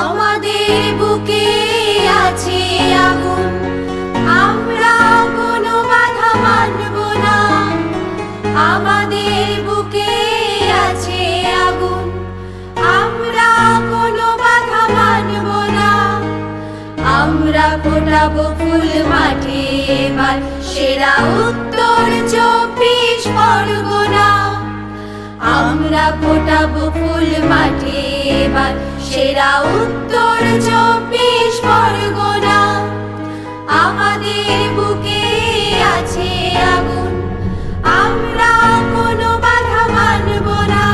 আমাদের বুকে আছে আগুন। আমরা কোনো বাধা মানব না। আমাদের বুকে আছে আগুন। আমরা কোনো বাধা মানব না। আমরা ফোটাবো ফুল মাঠে এবার। সেরা উত্তর চব্বিশ পরগনা। আমরা ফোটাবো ফুল মাঠে এবার। সেরা উত্তর চব্বিশ পরগনা। আমাদের বুকে আছে আগুন। আমরা কোনো বাধা মানব না।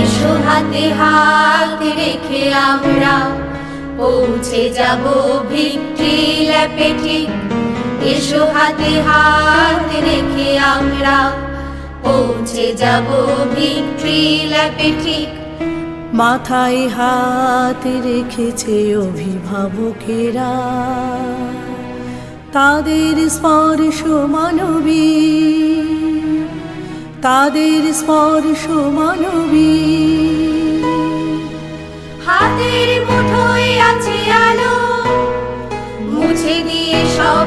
এসো হাতে হাত রেখে আমরা পৌঁছে যাব ভিক্টরি ল্যাপে ঠিক এসো হাতে হাত রেখে আমরা পৌঁছে যাব ভিক্টরি ল্যাপে ঠিক। মাথায় হাত রেখেছে অভিভাবকেরা। তাদের স্পর্শ মানবী তাদের স্পর্শ মানবী হাতের মুঠোয় আছে আলো, মুছে দিয়ে সব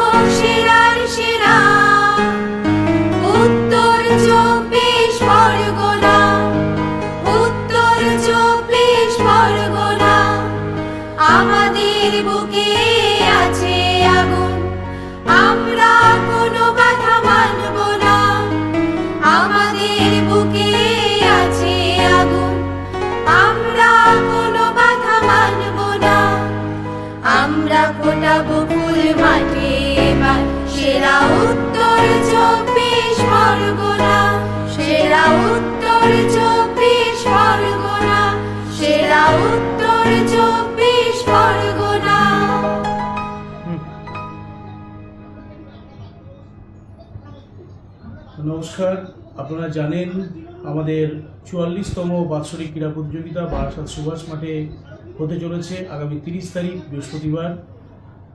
ফোটাবো ফুল মাঠে এবার। সেরা উত্তর চব্বিশ পরগনা। সেরা উত্তর চব্বিশ পরগনা। সেরা উত্তর চব্বিশ পরগনা। নমস্কার, আপনারা জানেন আমাদের চুয়াল্লিশতম বাৎসরিক ক্রীড়া প্রতিযোগিতা বারাসাত সুভাষ মাঠে হতে চলেছে আগামী তিরিশ তারিখ, বৃহস্পতিবার।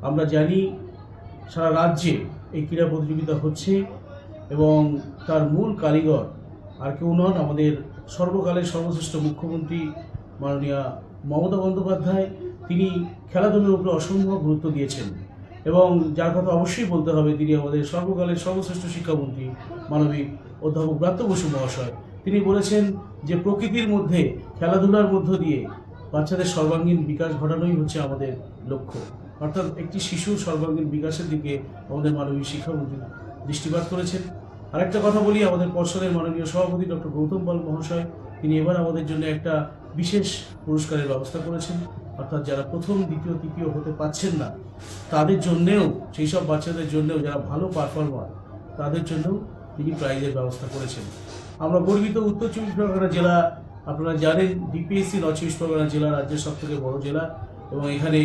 আমরা জানি সারা রাজ্যে এই ক্রীড়া প্রতিযোগিতা হচ্ছে এবং তার মূল কারিগর আর কেউ নন আমাদের সর্বকালের সর্বশ্রেষ্ঠ মুখ্যমন্ত্রী মাননীয় মমতা বন্দ্যোপাধ্যায়। তিনি খেলাধুলার উপরে অসম্ভব গুরুত্ব দিয়েছেন এবং যার কথা অবশ্যই বলতে হবে, তিনি আমাদের সর্বকালের সর্বশ্রেষ্ঠ শিক্ষামন্ত্রী, মানবিক অধ্যাপক ব্রাত্য বসু মহাশয়। তিনি বলেছেন যে প্রকৃতির মধ্যে খেলাধুলার মধ্য দিয়ে বাচ্চাদের সর্বাঙ্গীন বিকাশ ঘটানোই হচ্ছে আমাদের লক্ষ্য। অর্থাৎ একটি শিশুর সর্বাঙ্গীন বিকাশের দিকে আমাদের মানবিক শিক্ষামন্ত্রী দৃষ্টিপাত করেছেন। আরেকটা কথা বলি, আমাদের পর্ষদের মাননীয় সভাপতি ডক্টর গৌতম পাল মহাশয়, তিনি এবার আমাদের জন্য একটা বিশেষ পুরস্কারের ব্যবস্থা করেছেন। অর্থাৎ যারা প্রথম, দ্বিতীয়, তৃতীয় হতে পাচ্ছেন না, তাদের জন্যেও, সেই সব বাচ্চাদের জন্যেও, যারা ভালো পারফর্মার, তাদের জন্যও তিনি প্রাইজের ব্যবস্থা করেছেন। আমরা গর্বিত উত্তর চব্বিশ পরগনা জেলা, আপনারা জানেন, ডিপিএসসি নর্থ চব্বিশ পরগনা জেলা রাজ্যের সব থেকে বড় জেলা এবং এখানে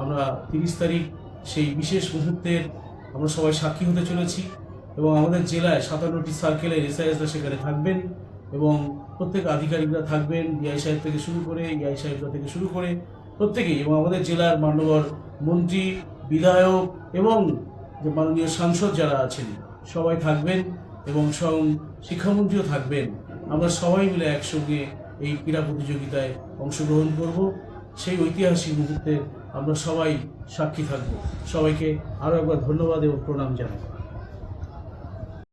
আমরা তিরিশ তারিখ সেই বিশেষ মুহূর্তের আমরা সবাই সাক্ষী হতে চলেছি এবং আমাদের জেলায় সাতান্নটি সার্কেলের এসআইএসরা সেখানে থাকবেন এবং প্রত্যেক আধিকারিকরা থাকবেন ডিআই সাহেব থেকে শুরু করে ইআই সাহেবরা থেকে শুরু করে প্রত্যেকেই এবং আমাদের জেলার মান্যবর মন্ত্রী, বিধায়ক এবং যে মাননীয় সাংসদ যারা আছেন, সবাই থাকবেন এবং স্বয়ং শিক্ষামন্ত্রীও থাকবেন। আমরা সবাই মিলে একসঙ্গে এই ক্রীড়া প্রতিযোগিতায় অংশগ্রহণ করব। সেই ঐতিহাসিক মুহূর্তে আমরা সবাই সাক্ষী থাকব। সবাইকে আরও একবার ধন্যবাদ এবং প্রণাম জানাই